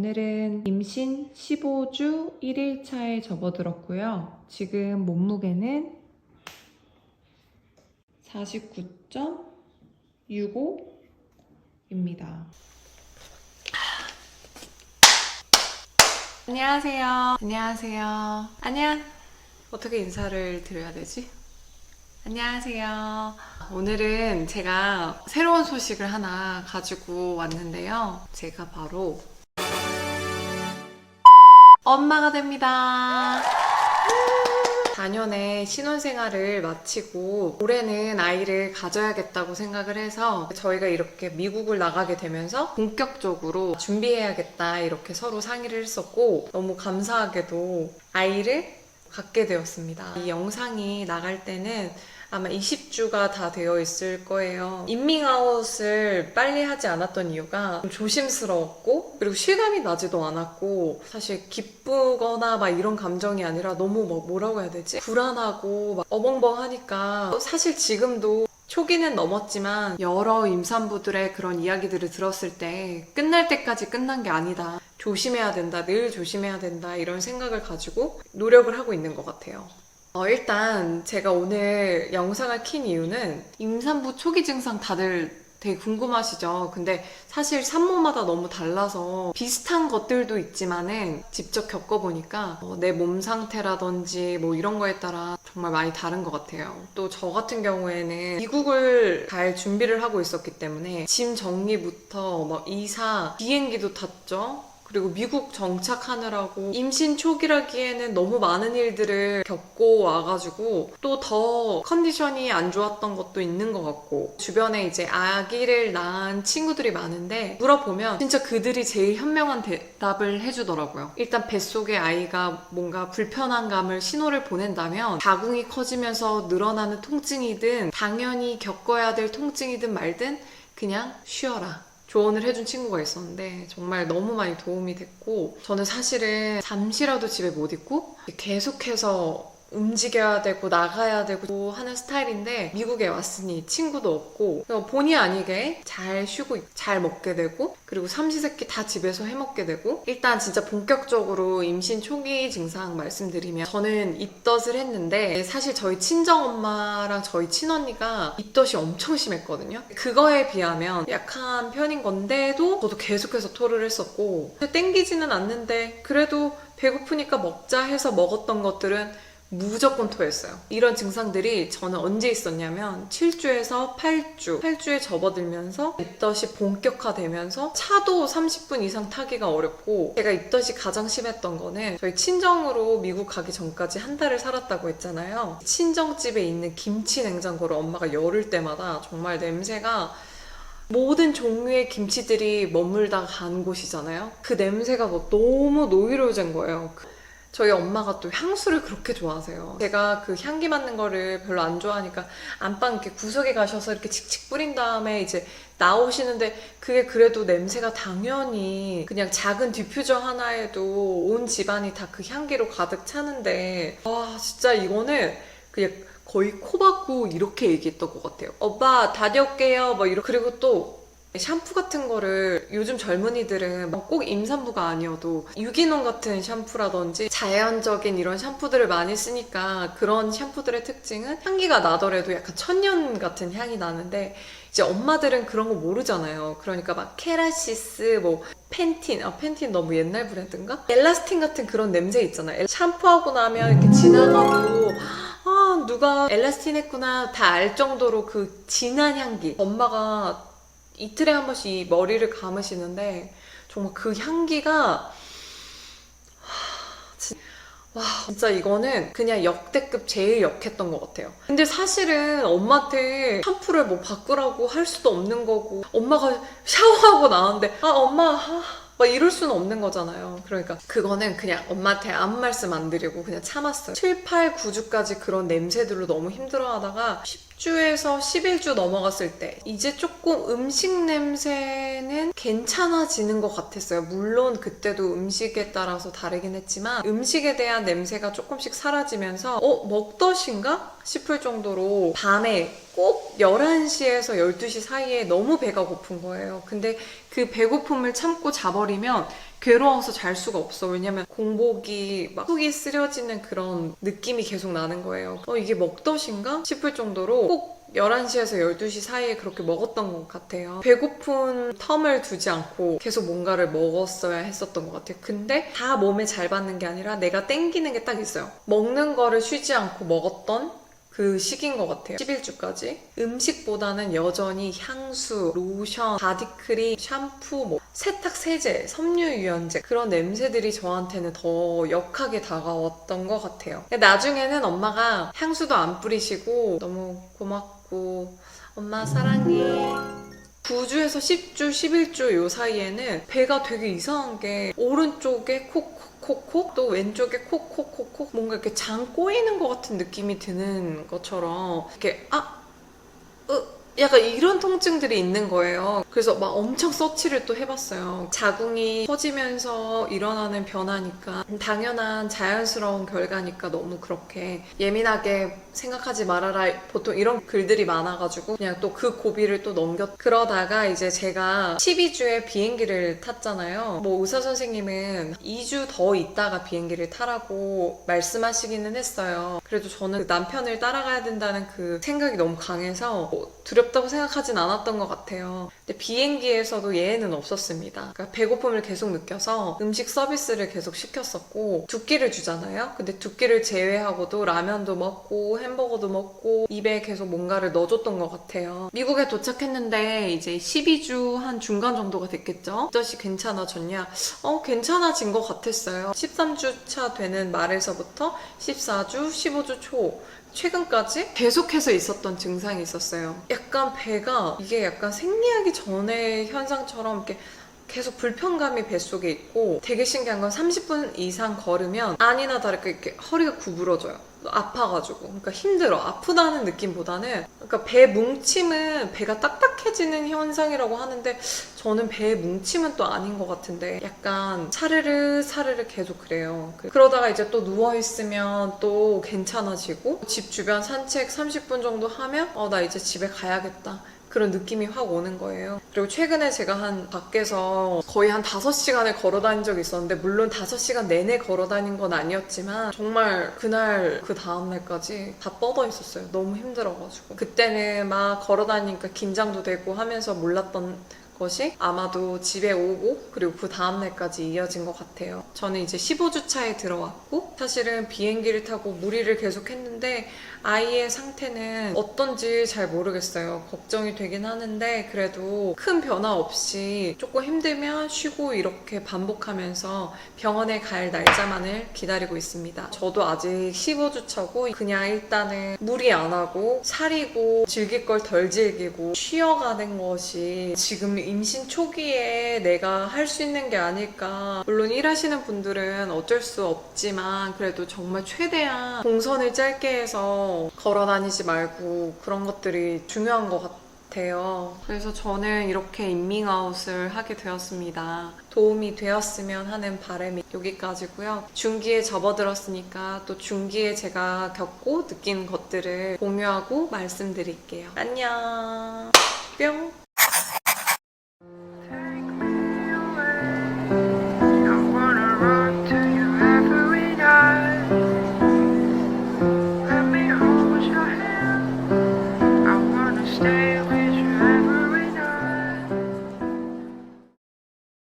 오늘은 임신 15주 1일차에 접어들었고요. 지금 몸무게는 49.65입니다. 안녕하세요. 안녕하세요. 안녕. 어떻게 인사를 드려야 되지? 안녕하세요. 오늘은 제가 새로운 소식을 하나 가지고 왔는데요. 제가 바로 엄마가 됩니다. 4년의 신혼생활을 마치고 올해는 아이를 가져야겠다고 생각을 해서 저희가 이렇게 미국을 나가게 되면서 본격적으로 준비해야겠다 이렇게 서로 상의를 했었고 너무 감사하게도 아이를 갖게 되었습니다. 이 영상이 나갈 때는 아마 20주가 다 되어 있을 거예요. 인밍아웃을 빨리 하지 않았던 이유가 좀 조심스러웠고 그리고 실감이 나지도 않았고 사실 기쁘거나 막 이런 감정이 아니라 너무 뭐 뭐라고 해야 되지? 불안하고 막 어벙벙하니까 사실 지금도 초기는 넘었지만 여러 임산부들의 그런 이야기들을 들었을 때 끝날 때까지 끝난 게 아니다. 조심해야 된다. 늘 조심해야 된다. 이런 생각을 가지고 노력을 하고 있는 것 같아요. 어, 일단 제가 오늘 영상을 킨 이유는 임산부 초기 증상 다들 되게 궁금하시죠? 근데 사실 산모마다 너무 달라서 비슷한 것들도 있지만은 직접 겪어보니까 어, 내몸 상태라든지 뭐 이런 거에 따라 정말 많이 다른 것 같아요. 또 저 같은 경우에는 미국을 갈 준비를 하고 있었기 때문에 짐 정리부터 뭐 이사, 비행기도 탔죠. 그리고 미국 정착하느라고 임신 초기라기에는 너무 많은 일들을 겪고 와가지고 또 더 컨디션이 안 좋았던 것도 있는 것 같고 주변에 이제 아기를 낳은 친구들이 많은데 물어보면 진짜 그들이 제일 현명한 대답을 해주더라고요. 일단 뱃속에 아이가 뭔가 불편한 감을 신호를 보낸다면 자궁이 커지면서 늘어나는 통증이든 당연히 겪어야 될 통증이든 말든 그냥 쉬어라. 조언을 해준 친구가 있었는데 정말 너무 많이 도움이 됐고 저는 사실은 잠시라도 집에 못 있고 계속해서 움직여야 되고 나가야 되고 하는 스타일인데 미국에 왔으니 친구도 없고 본의 아니게 잘 쉬고 잘 먹게 되고 그리고 삼시세끼 다 집에서 해먹게 되고 일단 진짜 본격적으로 임신 초기 증상 말씀드리면 저는 입덧을 했는데 사실 저희 친정엄마랑 저희 친언니가 입덧이 엄청 심했거든요. 그거에 비하면 약한 편인 건데도 저도 계속해서 토를 했었고 땡기지는 않는데 그래도 배고프니까 먹자 해서 먹었던 것들은 무조건 토했어요. 이런 증상들이 저는 언제 있었냐면 7주에서 8주, 8주에 접어들면서 입덧이 본격화되면서 차도 30분 이상 타기가 어렵고 제가 입덧이 가장 심했던 거는 저희 친정으로 미국 가기 전까지 한 달을 살았다고 했잖아요. 친정집에 있는 김치 냉장고를 엄마가 열을 때마다 정말 냄새가 모든 종류의 김치들이 머물다 간 곳이잖아요. 그 냄새가 뭐 너무 노이로제인 거예요. 그 저희 엄마가 또 향수를 그렇게 좋아하세요. 제가 그 향기 맡는 거를 별로 안 좋아하니까 안방 이렇게 구석에 가셔서 이렇게 칙칙 뿌린 다음에 이제 나오시는데 그게 그래도 냄새가 당연히 그냥 작은 디퓨저 하나에도 온 집안이 다 그 향기로 가득 차는데 와 진짜 이거는 그냥 거의 코 박고 이렇게 얘기했던 것 같아요. 오빠 다녀올게요. 뭐 이러 그리고 또 샴푸 같은 거를 요즘 젊은이들은 뭐꼭 임산부가 아니어도 유기농 같은 샴푸라든지 자연적인 이런 샴푸들을 많이 쓰니까 그런 샴푸들의 특징은 향기가 나더라도 약간 천년 같은 향이 나는데 이제 엄마들은 그런 거 모르잖아요. 그러니까 막 케라시스, 뭐 펜틴, 아 펜틴 너무 옛날 브랜드인가? 엘라스틴 같은 그런 냄새 있잖아요. 샴푸하고 나면 이렇게 지나가도 아 누가 엘라스틴 했구나 다 알 정도로 그 진한 향기. 엄마가 이틀에 한 번씩 이 머리를 감으시는데 정말 그 향기가 와 진짜 이거는 그냥 역대급 제일 역했던 것 같아요. 근데 사실은 엄마한테 샴푸를 뭐 바꾸라고 할 수도 없는 거고 엄마가 샤워하고 나왔는데 아 엄마 아, 막 이럴 수는 없는 거잖아요. 그러니까 그거는 그냥 엄마한테 아무 말씀 안 드리고 그냥 참았어요. 7, 8, 9주까지 그런 냄새들로 너무 힘들어하다가 10 주에서 11주 넘어갔을 때 이제 조금 음식 냄새는 괜찮아지는 것 같았어요. 물론 그때도 음식에 따라서 다르긴 했지만 음식에 대한 냄새가 조금씩 사라지면서 어? 먹덧인가? 싶을 정도로 밤에 꼭 11시에서 12시 사이에 너무 배가 고픈 거예요. 근데 그 배고픔을 참고 자버리면 괴로워서 잘 수가 없어. 왜냐면 공복이 막 속이 쓰려지는 그런 느낌이 계속 나는 거예요. 어, 이게 먹덧인가 싶을 정도로 꼭 11시에서 12시 사이에 그렇게 먹었던 것 같아요. 배고픈 텀을 두지 않고 계속 뭔가를 먹었어야 했었던 것 같아요. 근데 다 몸에 잘 받는 게 아니라 내가 땡기는 게 딱 있어요. 먹는 거를 쉬지 않고 먹었던 그 시기인 것 같아요. 11주까지. 음식보다는 여전히 향수, 로션, 바디크림, 샴푸, 뭐 세탁 세제, 섬유 유연제 그런 냄새들이 저한테는 더 역하게 다가왔던 것 같아요. 나중에는 엄마가 향수도 안 뿌리시고 너무 고맙고 엄마 사랑해. 9주에서 10주, 11주 요 사이에는 배가 되게 이상한 게 오른쪽에 콕콕콕콕 또 왼쪽에 콕콕콕콕 뭔가 이렇게 장 꼬이는 것 같은 느낌이 드는 것처럼 이렇게 아, 으 약간 이런 통증들이 있는 거예요. 그래서 막 엄청 서치를 또 해봤어요. 자궁이 커지면서 일어나는 변화니까 당연한 자연스러운 결과니까 너무 그렇게 예민하게 생각하지 말아라. 보통 이런 글들이 많아가지고 그냥 또 그 고비를 또 넘겼. 그러다가 이제 제가 12주에 비행기를 탔잖아요. 뭐 의사 선생님은 2주 더 있다가 비행기를 타라고 말씀하시기는 했어요. 그래도 저는 그 남편을 따라가야 된다는 그 생각이 너무 강해서 뭐 두렵 다고 생각하진 않았던 것 같아요. 근데 비행기에서도 예외는 없었습니다. 그러니까 배고픔을 계속 느껴서 음식 서비스를 계속 시켰었고 두 끼를 주잖아요. 근데 두 끼를 제외하고도 라면도 먹고 햄버거도 먹고 입에 계속 뭔가를 넣어줬던 것 같아요. 미국에 도착했는데 이제 12주 한 중간 정도가 됐겠죠. 어떠시 괜찮아졌냐? 어 괜찮아진 것 같았어요. 13주 차 되는 말에서부터 14주, 15주 초 최근까지 계속해서 있었던 증상이 있었어요. 약간 배가 이게 약간 생리하기 전의 현상처럼 이렇게 계속 불편감이 뱃속에 있고 되게 신기한 건 30분 이상 걸으면 아니나 다를까 이렇게 허리가 구부러져요. 아파가지고. 그러니까 힘들어. 아프다는 느낌보다는 그러니까 배 뭉침은 배가 딱딱해지는 현상이라고 하는데 저는 배 뭉침은 또 아닌 것 같은데 약간 차르르 차르르 계속 그래요. 그- 그러다가 이제 또 누워있으면 또 괜찮아지고 집 주변 산책 30분 정도 하면 어 나 이제 집에 가야겠다 그런 느낌이 확 오는 거예요. 그리고 최근에 제가 한 밖에서 거의 한 5시간을 걸어 다닌 적이 있었는데, 물론 5시간 내내 걸어 다닌 건 아니었지만, 정말 그날, 그 다음 날까지 다 뻗어 있었어요. 너무 힘들어가지고. 그때는 막 걸어 다니니까 긴장도 되고 하면서 몰랐던 것이 아마도 집에 오고 그리고 그 다음날까지 이어진 것 같아요. 저는 이제 15주 차에 들어왔고 사실은 비행기를 타고 무리를 계속 했는데 아이의 상태는 어떤지 잘 모르겠어요. 걱정이 되긴 하는데 그래도 큰 변화 없이 조금 힘들면 쉬고 이렇게 반복하면서 병원에 갈 날짜만을 기다리고 있습니다. 저도 아직 15주 차고 그냥 일단은 무리 안 하고 살이고 즐길 걸 덜 즐기고 쉬어가는 것이 지금 임신 초기에 내가 할 수 있는 게 아닐까. 물론 일하시는 분들은 어쩔 수 없지만 그래도 정말 최대한 동선을 짧게 걸어 다니지 말고 그런 것들이 중요한 것 같아요. 그래서 저는 이렇게 인밍아웃을 하게 되었습니다. 도움이 되었으면 하는 바람이 여기까지고요. 중기에 접어들었으니까 또 중기에 제가 겪고 느낀 것들을 공유하고 말씀드릴게요. 안녕. 뿅.